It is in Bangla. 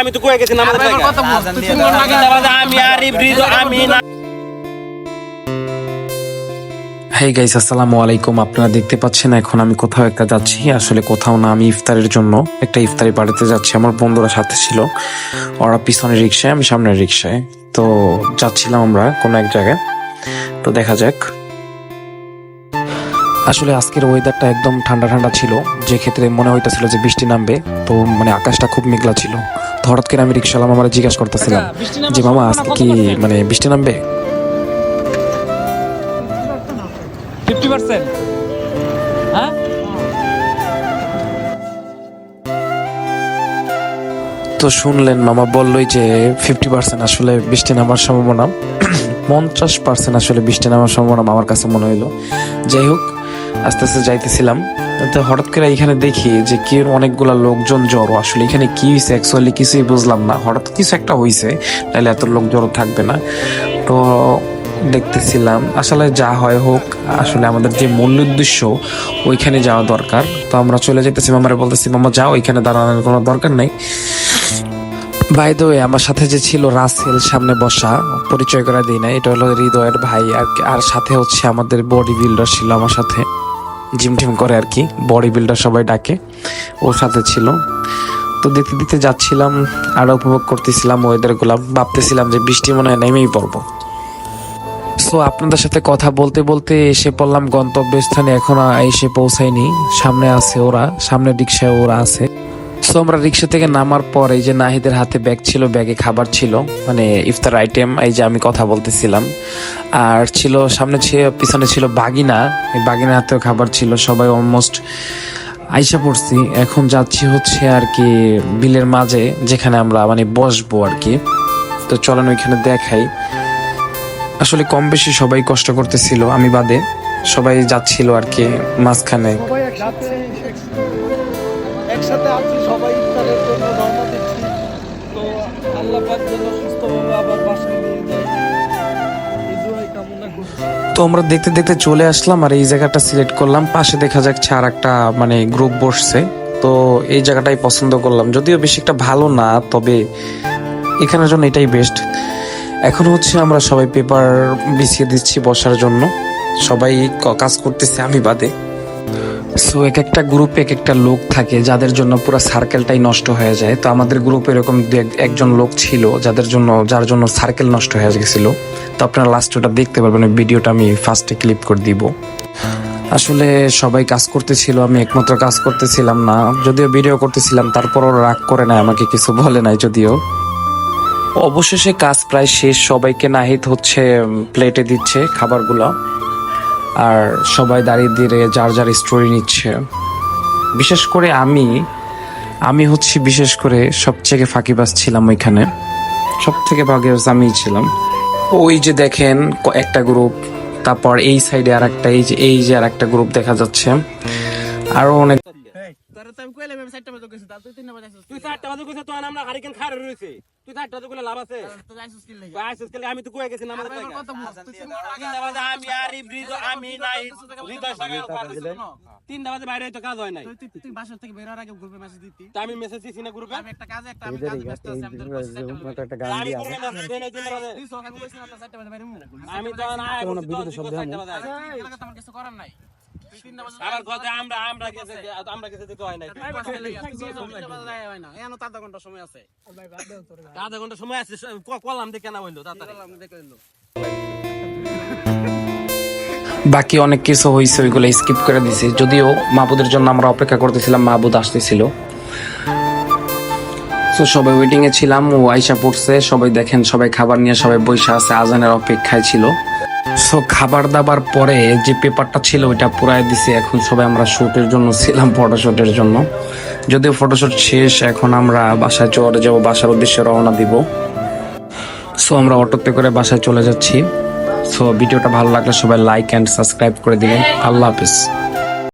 আমি তো কয়ে গেছি না না হেই গাইস আসসালামু আলাইকুম আপনারা দেখতে পাচ্ছেন এখন আমি কোথাও একটা যাচ্ছি আসলে কোথাও না আমি ইফতারের জন্য একটা ইফতারি বাড়িতে যাচ্ছি আমার বন্ধুরা সাথে ছিল ওরা পিছনে রিক্সায় আমি সামনের রিক্সায় তো যাচ্ছিলাম আমরা কোনো এক জায়গায় তো দেখা যাক আসলে আজকের ওয়েদারটা একদম ঠান্ডা ঠান্ডা ছিল। যে ক্ষেত্রে মনে হইতেছিল যে বৃষ্টি নামবে তো মানে আকাশটা খুব মেঘলা ছিল। তো হঠাৎ করে আমি রিক্সাওয়ালা মামারা জিজ্ঞাসা করতেছিলাম যে মামা আজকে কি মানে বৃষ্টি নামবে? Fifty percent. হ্যাঁ? তো শুনলেন মামা বললোই যে ফিফটি পার্সেন্ট আসলে বৃষ্টি নামার সম্ভাবনা। পঞ্চাশ পার্সেন্ট আসলে বৃষ্টি নামার সম্ভাবনা আমার কাছে মনে হইল। যাই হোক আস্তে আস্তে যাইতেছিলাম। তো হঠাৎ করে এখানে দেখি যে কি অনেকগুলা লোকজন জড়ো। আসলে এখানে কি হয়েছে অ্যাকচুয়ালি কিছুই বুঝলাম না। হঠাৎ কিছু একটা হয়েছে তাহলে এত লোক জড়ো থাকবে না। তো দেখতেছিলাম, আসলে যা হয় হোক, আসলে আমাদের যে মূল উদ্দেশ্য, ওইখানে যাওয়া দরকার। তো আমরা চলে যেতেছি মামারে বলতেছি, মামা, যাও ওইখানে দাঁড়ানোর কোনো দরকার নেই। বাই দ্য আমার সাথে যে ছিল রাসেল, সামনে বসা, পরিচয় করা দিই না এটা হলো হৃদয়ের ভাই আর আর সাথে হচ্ছে আমাদের বডি বিল্ডার ছিল আমার সাথে। জিম টিম করে আর কি। বডি বিল্ডার সবাই ডাকে। ওর সাথে ছিল। তো দিতে দিতে যাচ্ছিলাম, আর উপভোগ করতেছিলাম ওয়েদারগুলা ভাবতেছিলাম যে বৃষ্টি মনে হয় নেমেই পড়ব। সো আপনাদের সাথে কথা বলতে বলতে এসে পড়লাম গন্তব্যস্থানে। এখন এসে পৌঁছায়নি। সামনে আছে ওরা। সামনে রিক্সায় ওরা আছে। সো আমরা রিক্সা থেকে নামার পর এই যে নাহিদের হাতে ব্যাগ ছিল, ব্যাগে খাবার ছিল মানে ইফতার আইটেম এই যে আমি কথা বলতেছিলাম, আর ছিল সামনে পিছনে ছিল বাগিনা, এই বাগিনার হাতেও খাবার ছিল, সবাই অলমোস্ট আইসা পড়ছি। এখন যাচ্ছি হচ্ছে আর কি বিলের মাঝে, যেখানে আমরা মানে বসবো আর কি। তো চলেন ওইখানে দেখাই। আসলে কম বেশি সবাই কষ্ট করতেছিল, আমি বাদে সবাই যাচ্ছিল আর কি মাঝখানে। একসাথে আছি সবাই ইফতারের জন্য, রওনা দিচ্ছি। তো আল্লাহ পাক যেন সুস্থভাবে আবার বাসায় নিয়ে যায়। তো আমরা দেখতে দেখতে চলে আসলাম আর এই জায়গাটা সিলেক্ট করলাম। পাশে দেখা যাচ্ছে আর একটা মানে গ্রুপ বসছে। তো এই জায়গাটাই পছন্দ করলাম। যদিও বেশি একটা ভালো না, তবে এখানের জন্য এটাই বেস্ট এখন হচ্ছে আমরা সবাই পেপার বিছিয়ে দিচ্ছি বসার জন্য। সবাই কাজ করতেছে আমি বাদে। সো এক একটা গ্রুপে এক একটা লোক থাকে, যাদের জন্য পুরো সার্কেলটাই নষ্ট হয়ে যায়। তো আমাদের গ্রুপে এরকম একজন লোক ছিল, যাদের জন্য যার জন্য সার্কেল নষ্ট হয়ে গেছিল। তো আপনারা লাস্ট ওটা দেখতে পারবেন ভিডিওটা আমি ফার্স্টে ক্লিপ করে দিব। আসলে সবাই কাজ করতেছিল, আমি একমাত্র কাজ করতেছিলাম না। যদিও ভিডিও করতেছিলাম তারপরও রাগ করে নাই, আমাকে কিছু বলে নাই যদিও। অবশেষে কাজ প্রায় শেষ, সবাইকে নাহিদ হচ্ছে প্লেটে দিচ্ছে খাবারগুলো। আর সবাই দাঁড়িয়ে দিয়ে যার যার স্টোরি নিচ্ছে। বিশেষ করে আমি আমি হচ্ছে বিশেষ করে সবথেকে ফাঁকিবাজ ছিলাম ওইখানে। সব থেকে ফাঁকিবাজ আমিই ছিলাম। ওই যে দেখেন, একটা গ্রুপ তারপর এই সাইডে আর একটা এই যে এই যে আর একটা গ্রুপ দেখা যাচ্ছে। আরও অনেক তো আমি কইলাম তুই তুই চারটা বাজে তো আমরা হারিকেন রয়েছে। তুই চারটা বাজে লাভ আছে? তো কয়ে গেছি না তিনটা বাজে আমি আরিফ রিজো আমি নাই। তিনটা বাজে বাইরে হয়তো কাজ হয় নাই। তুই তুই থেকে বের হওয়ার আগে গ্রুপে মেসেজ দিতি। আমি মেসেজ দিছি না গ্রুপে। আমি একটা কাজে একটা আমি কাজে ব্যস্ত আছি আমি তোর কইছি সাইডটা মতো আমি গ্রুপে মেসেজ দেই নাই তিনটা বাজে তুই সকালে আমি না তোর সাইডটা বাইরে আমি তো না তো চারটা তো আমার কিছু করার নাই। তুই তিন নাম্বার আবার কথা আমরা আমরা গেছে আমরা গেছে দিতে হয় নাই। আধা ঘণ্টা সময় আছে। আধা ঘণ্টা সময় আছে কলাম দেখে না হইল তাড়াতাড়ি। বাকি অনেক কিছু হয়েছে ওইগুলো স্কিপ করে দিছি। যদিও মাহবুদের জন্য আমরা অপেক্ষা করতেছিলাম মাহবুদ আসতেছিল। তো সবাই ওয়েটিং এ ছিলাম, ও আইসা পড়ছে, সবাই দেখেন, সবাই খাবার নিয়ে সবাই বসে আছে, আজানের অপেক্ষায় ছিল। সো খাবার দাবার পরে যে পেপারটা ছিল, ওইটা পুরাই দিছি, এখন সবাই আমরা শুটের জন্য ছিলাম ফটোশুটের জন্য। যদিও ফটোশুট শেষ, এখন আমরা বাসায় চলে যাব, বাসার উদ্দেশ্যে রওনা দিব। সো আমরা অটোতে করে বাসায় চলে যাচ্ছি। সো ভিডিওটা ভালো লাগলে সবাই লাইক অ্যান্ড সাবস্ক্রাইব করে দিবেন। আল্লাহ হাফিজ।